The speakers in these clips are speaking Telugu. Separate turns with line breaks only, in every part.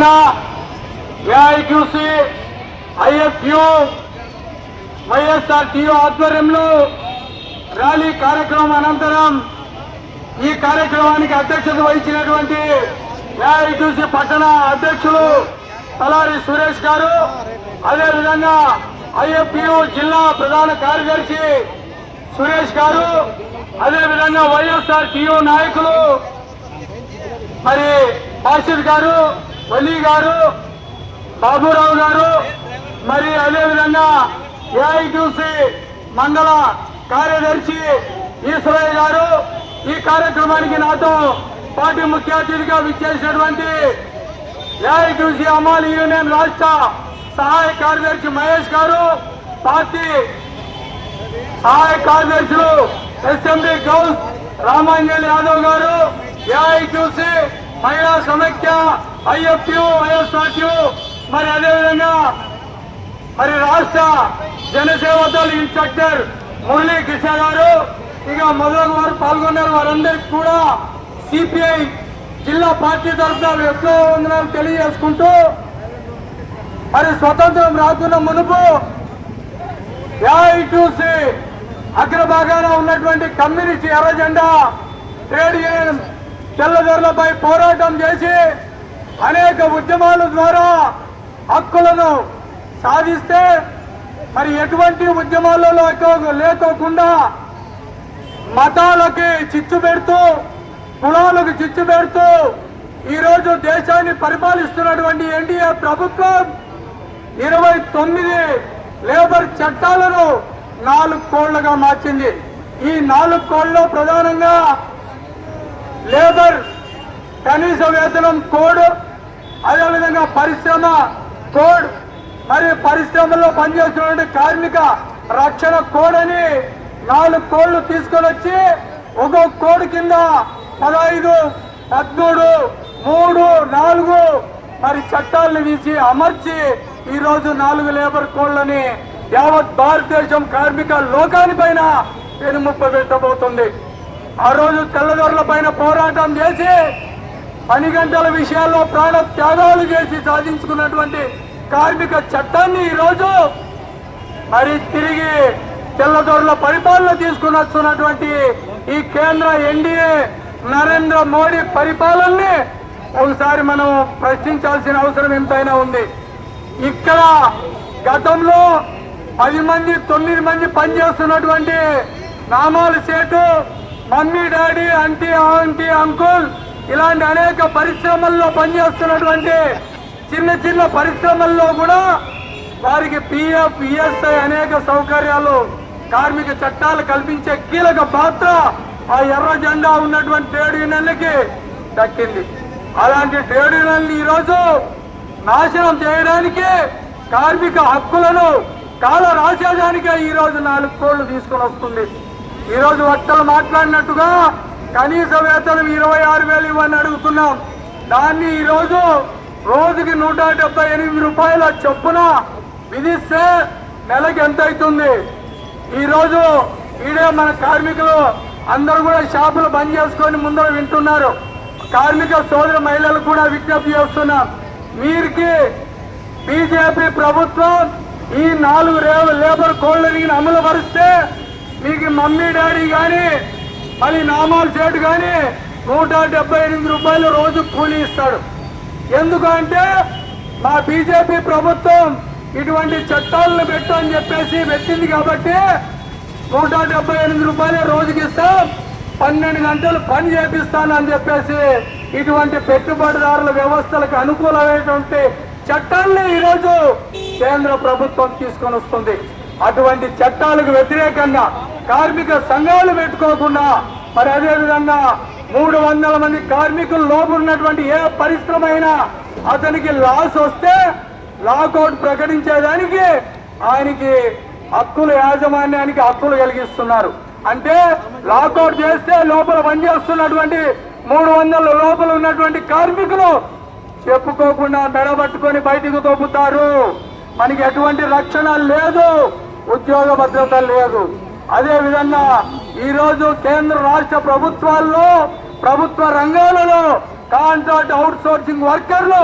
అదేవిధంగా ఏఐక్యూసి ఐఎఫ్యూ వైఎస్ఆర్ టీయూ ఆధ్వర్యంలో ర్యాలీ కార్యక్రమం అనంతరం ఈ కార్యక్రమానికి అధ్యక్షత వహించినటువంటి ఏఐటీసీ పట్టణ అధ్యక్షులు తలారి సురేష్ గారు అదేవిధంగా ఐఎఫ్యూ జిల్లా ప్రధాన కార్యదర్శి సురేష్ గారు అదేవిధంగా వైఎస్ఆర్ టీయూ నాయకులు మరి పార్షద్ గారు వలీ గారు బాబురావు గారు మరి అదేవిధంగా ఏఐటీసీ మండల కార్యదర్శి ఈశ్వరయ్య గారు ఈ కార్యక్రమానికి నాతో పార్టీ ముఖ్య అతిథిగా విచ్చేసినటువంటి ఏఐటీసీ అమాలి యూనియన్ రాష్ట్ర సహాయ కార్యదర్శి మహేష్ గారు పార్టీ సహాయ కార్యదర్శులు ఎస్ఎండి గౌస్ రామాంజలి యాదవ్ గారు ఏఐటీసీ మహిళా సమైక్య ఐఎఫ్యు వైఎస్ఆర్యు మరి అదేవిధంగా మరి రాష్ట్ర జనసేవ దళ ఇన్స్ట్రక్టర్ మురళీ కృష్ణ గారు ఇక మొదలగు వారు పాల్గొన్నారు. వారందరికీ కూడా సిపిఐ జిల్లా పార్టీ తరఫున విప్లవ ఉందని తెలియజేసుకుంటూ మరి స్వతంత్రం రాకున్న మునుపు ఏఐటూసి అగ్రభాగాన ఉన్నటువంటి కమ్యూనిస్ట్ ఎర్ర జెండా ట్రేడ్ యూనియన్ తెల్లదొరలపై పోరాటం చేసి అనేక ఉద్యమాల ద్వారా హక్కులను సాధిస్తే మరి ఎటువంటి ఉద్యమాలలో లేకోకుండా మతాలకి చిచ్చు పెడుతూ కులాలకు చిచ్చు పెడుతూ ఈరోజు దేశాన్ని పరిపాలిస్తున్నటువంటి ఎన్డీఏ ప్రభుత్వం ఇరవై తొమ్మిది లేబర్ చట్టాలను నాలుగు కోళ్ళుగా మార్చింది. ఈ నాలుగు కోళ్ళలో ప్రధానంగా లేబర్ కనీస వేతనం కోడ్ అదేవిధంగా పరిశ్రమ కోడ్ మరియు పరిశ్రమల్లో పనిచేస్తున్నటువంటి కార్మిక రక్షణ కోడ్ అని నాలుగు కోడ్లు తీసుకొని వచ్చి ఒక్కొక్క కోడ్ కింద పదహైదు పద్మూడు మూడు నాలుగు మరి చట్టాలను వీసి అమర్చి ఈ రోజు నాలుగు లేబర్ కోడ్లని యావత్ భారతదేశం కార్మిక లోకాని పైన పెనుముప్ప పెట్టబోతుంది. ఆ రోజు తెల్లదొరల పైన పోరాటం చేసి పని గంటల విషయాల్లో ప్రాణ త్యాగాలు చేసి సాధించుకున్నటువంటి కార్మిక చట్టాన్ని ఈరోజు మరి తిరిగి తెల్లదొరల పరిపాలన తీసుకుని వస్తున్నటువంటి ఈ కేంద్ర ఎన్డీఏ నరేంద్ర మోడీ పరిపాలనని ఒకసారి మనం ప్రశ్నించాల్సిన అవసరం ఎంతైనా ఉంది. ఇక్కడ గతంలో పది మంది తొమ్మిది మంది పనిచేస్తున్నటువంటి నామాలు సేటు mummy daddy aunty aunty uncle ఇలాంటి అనేక పరిశ్రమల్లో పనిచేస్తున్నటువంటి చిన్న చిన్న పరిశ్రమల్లో కూడా వారికి పిఎఫ్ ఈఎస్ఐ అనేక సౌకర్యాలు కార్మిక చట్టాలు కల్పించే కీలక పాత్ర ఆ ఎర్ర జెండా ఉన్నటువంటి ట్రేడ్ యూనియన్లకి దక్కింది. అలాంటి ట్రేడ్ యూనియన్లు ఈరోజు నాశనం చేయడానికి కార్మిక హక్కులను కాల రాసేదానికే ఈరోజు నాలుగు కోళ్ళు తీసుకొని వస్తుంది. ఈరోజు వక్తలు మాట్లాడినట్టుగా కనీస వేతనం ఇరవై ఆరు వేలు ఇవ్వని అడుగుతున్నాం. దాన్ని ఈరోజు రోజుకి నూట డెబ్బై ఎనిమిది రూపాయల చొప్పున విధిస్తే నెలకి ఎంత అవుతుంది? ఈరోజు ఈడే మన కార్మికులు అందరూ కూడా షాపులు బంద్ చేసుకొని ముందర వింటున్నారు. కార్మిక సోదర మహిళలు కూడా విజ్ఞప్తి చేస్తున్నాం. మీరికి బీజేపీ ప్రభుత్వం ఈ నాలుగు రే- లేబర్ కోడ్లని అమలు పరిస్తే మీకు మమ్మీ డాడీ కానీ అది నామాలు చేయడు కానీ నూట డెబ్బై ఎనిమిది రూపాయలు రోజు కూలీ ఇస్తాడు. ఎందుకంటే మా బీజేపీ ప్రభుత్వం ఇటువంటి చట్టాలను పెట్టు అని చెప్పేసి పెట్టింది కాబట్టి నూట డెబ్బై ఎనిమిది రూపాయలు రోజుకి ఇస్తాం. పన్నెండు గంటలు పని చేపిస్తాను అని చెప్పేసి ఇటువంటి పెట్టుబడిదారుల వ్యవస్థలకు అనుకూలమైనటువంటి చట్టాలని ఈరోజు కేంద్ర ప్రభుత్వం తీసుకొని వస్తుంది. అటువంటి చట్టాలకు వ్యతిరేకంగా కార్మిక సంఘాలు పెట్టుకోకుండా మరి అదే విధంగా మూడు వందల మంది కార్మికులు లోపున్నటువంటి ఏ పరిశ్రమ అయినా అతనికి లాస్ వస్తే లాకౌట్ ప్రకటించేదానికి ఆయనకి హక్కుల యాజమాన్యానికి హక్కులు కలిగిస్తున్నారు. అంటే లాకౌట్ చేస్తే లోపల పనిచేస్తున్నటువంటి మూడు వందల లోపల ఉన్నటువంటి కార్మికులు చెప్పుకోకుండా మెడబట్టుకొని బయటకు తోపుతారు. మనకి ఎటువంటి రక్షణ లేదు. ఉద్యోగ భద్రత లేదు. అదేవిధంగా ఈరోజు కేంద్ర రాష్ట్ర ప్రభుత్వాల్లో ప్రభుత్వ రంగాలలో కాంట్రాక్ట్ అవుట్ సోర్సింగ్ వర్కర్లు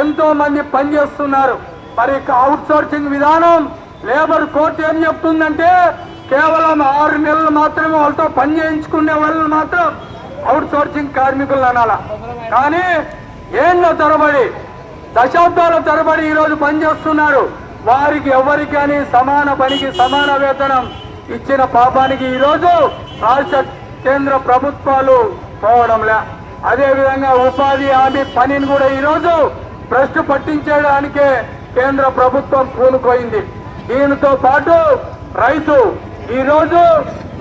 ఎంతో మంది పనిచేస్తున్నారు. మరి అవుట్ సోర్సింగ్ విధానం లేబర్ కోర్టు ఏం చెప్తుందంటే కేవలం ఆరు నెలలు మాత్రమే వాళ్ళతో పని చేయించుకునే వాళ్ళు మాత్రం అవుట్ సోర్సింగ్ కార్మికులు అనాల. కానీ ఏళ్ళ తరబడి దశాబ్దాల తరబడి ఈరోజు పనిచేస్తున్నారు. వారికి ఎవరికి సమాన పనికి సమాన వేతనం ఇచ్చిన పాపానికి ఈరోజు రాష్ట్ర కేంద్ర ప్రభుత్వాలు పోవడంలే. అదేవిధంగా ఉపాధి హామీ పనిని కూడా ఈరోజు భ్రష్టు పట్టించేయడానికే కేంద్ర ప్రభుత్వం పూనుకోయింది. దీనితో పాటు రైతు ఈరోజు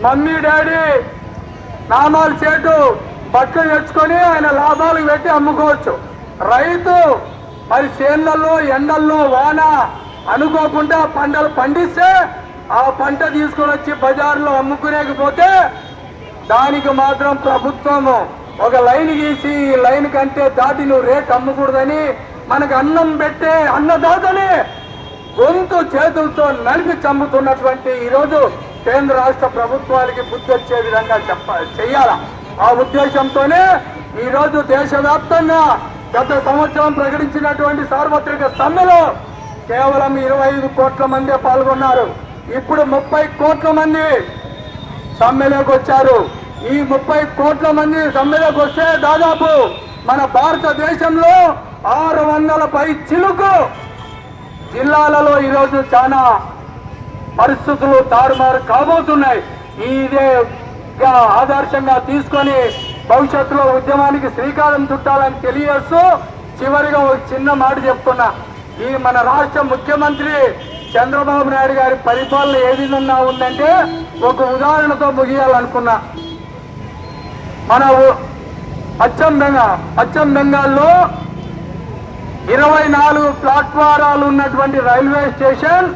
మమ్మీ డాడీ నామాలు చేటు బట్టలు తెచ్చుకొని ఆయన లాభాలు పెట్టి అమ్ముకోవచ్చు. రైతు మరి చేన్లలో ఎండల్లో వాన అనుకోకుండా పంటలు పండిస్తే ఆ పంట తీసుకొని వచ్చి బజార్లో అమ్ముకునేకపోతే దానికి మాత్రం ప్రభుత్వము ఒక లైన్ గీసి ఈ లైన్ కంటే దాటి నువ్వు రేట్ అమ్మకూడదని మనకు అన్నం పెట్టే అన్నదాతని గొంతు చేతులతో నలిపి చంపుతున్నటువంటి ఈరోజు కేంద్ర రాష్ట్ర ప్రభుత్వాలకి బుద్ధి వచ్చే విధంగా చెప్ప చేయాల ఆ ఉద్దేశంతోనే ఈరోజు దేశవ్యాప్తంగా గత సంవత్సరం ప్రకటించినటువంటి సార్వత్రిక సమ్మెలో కేవలం ఇరవై ఐదు కోట్ల మందే పాల్గొన్నారు. ఇప్పుడు ముప్పై కోట్ల మంది సమ్మెలోకి వచ్చారు. ఈ ముప్పై కోట్ల మంది సమ్మెలోకి వస్తే దాదాపు మన భారతదేశంలో ఆరు వందల పై చిలుకు జిల్లాలలో ఈరోజు చాలా పరిస్థితులు తారుమారు కాబోతున్నాయి. ఇదే ఆదర్శంగా తీసుకొని భవిష్యత్తులో ఉద్యమానికి శ్రీకారం చుట్టాలని తెలియజేస్తూ చివరిగా ఒక చిన్న మాట చెప్తున్నా. ఈ మన రాష్ట్ర ముఖ్యమంత్రి చంద్రబాబు నాయుడు గారి పరిపాలన ఏ విధంగా ఉందంటే ఒక ఉదాహరణతో ముగియాలనుకున్నా. మన ఊ- పశ్చిమ పశ్చిమ బెంగాల్లో ఇరవై నాలుగు ప్లాట్ఫారాలు ఉన్నటువంటి రైల్వే స్టేషన్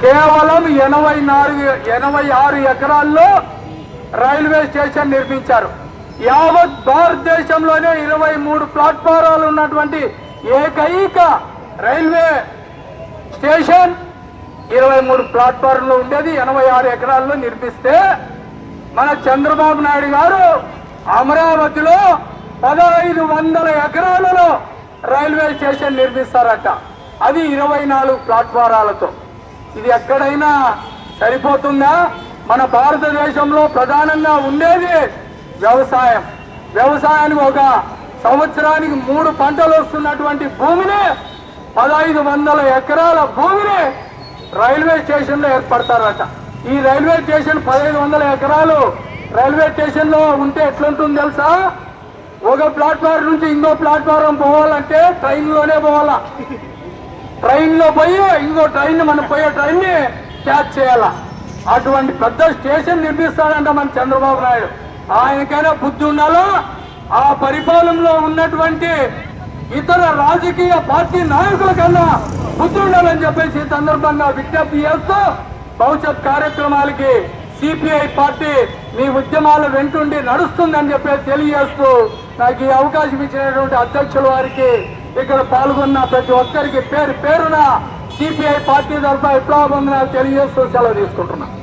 కేవలం ఎనభై నాలుగు ఎనభై ఆరు ఎకరాల్లో రైల్వే స్టేషన్ నిర్మించారు. యావత్ భారతదేశంలోనే ఇరవై మూడు ప్లాట్ఫారాలు ఉన్నటువంటి ఏకైక రైల్వే స్టేషన్ ఇరవై మూడు ప్లాట్ఫారంలో ఉండేది ఎనభై ఆరు ఎకరాల్లో నిర్మిస్తే మన చంద్రబాబు నాయుడు గారు అమరావతిలో పదహైదు వందల ఎకరాలలో రైల్వే స్టేషన్ నిర్మిస్తారట. అది ఇరవై నాలుగు ప్లాట్ఫారాలతో. ఇది ఎక్కడైనా సరిపోతుందా? మన భారతదేశంలో ప్రధానంగా ఉండేది వ్యవసాయం. వ్యవసాయానికి ఒక సంవత్సరానికి మూడు పంటలు వస్తున్నటువంటి భూమిని పదహైదు వందల ఎకరాల భూమిని రైల్వే స్టేషన్లో ఏర్పడతారట. ఈ రైల్వే స్టేషన్ పదహైదు వందల ఎకరాలు రైల్వే స్టేషన్లో ఉంటే ఎట్లుంటుంది తెలుసా? ఒక ప్లాట్ఫారం నుంచి ఇంకో ప్లాట్ఫారం పోవాలంటే ట్రైన్లోనే పోవాలా? ట్రైన్లో పోయి ఇంకో ట్రైన్ మనం పోయే ట్రైన్ని క్యాచ్ చేయాలా? అటువంటి పెద్ద స్టేషన్ నిర్మిస్తాడంట మన చంద్రబాబు నాయుడు. ఆయనకైనా బుద్ధి ఉండాలా? ఆ పరిపాలనలో ఉన్నటువంటి ఇతర రాజకీయ పార్టీ నాయకుల కన్నా బుద్ధుండాలని చెప్పేసి సందర్భంగా విజ్ఞప్తి చేస్తూ భవిష్యత్ కార్యక్రమాలకి సిపిఐ పార్టీ మీ ఉద్యమాలు వెంటుండి నడుస్తుందని చెప్పి తెలియజేస్తూ నాకు ఈ అవకాశం ఇచ్చినటువంటి అధ్యక్షుల వారికి ఇక్కడ పాల్గొన్న ప్రతి ఒక్కరికి పేరు పేరున సిపిఐ పార్టీ తరఫున విప్లవ బంధనాలు తెలియజేస్తూ సెలవు తీసుకుంటున్నాను.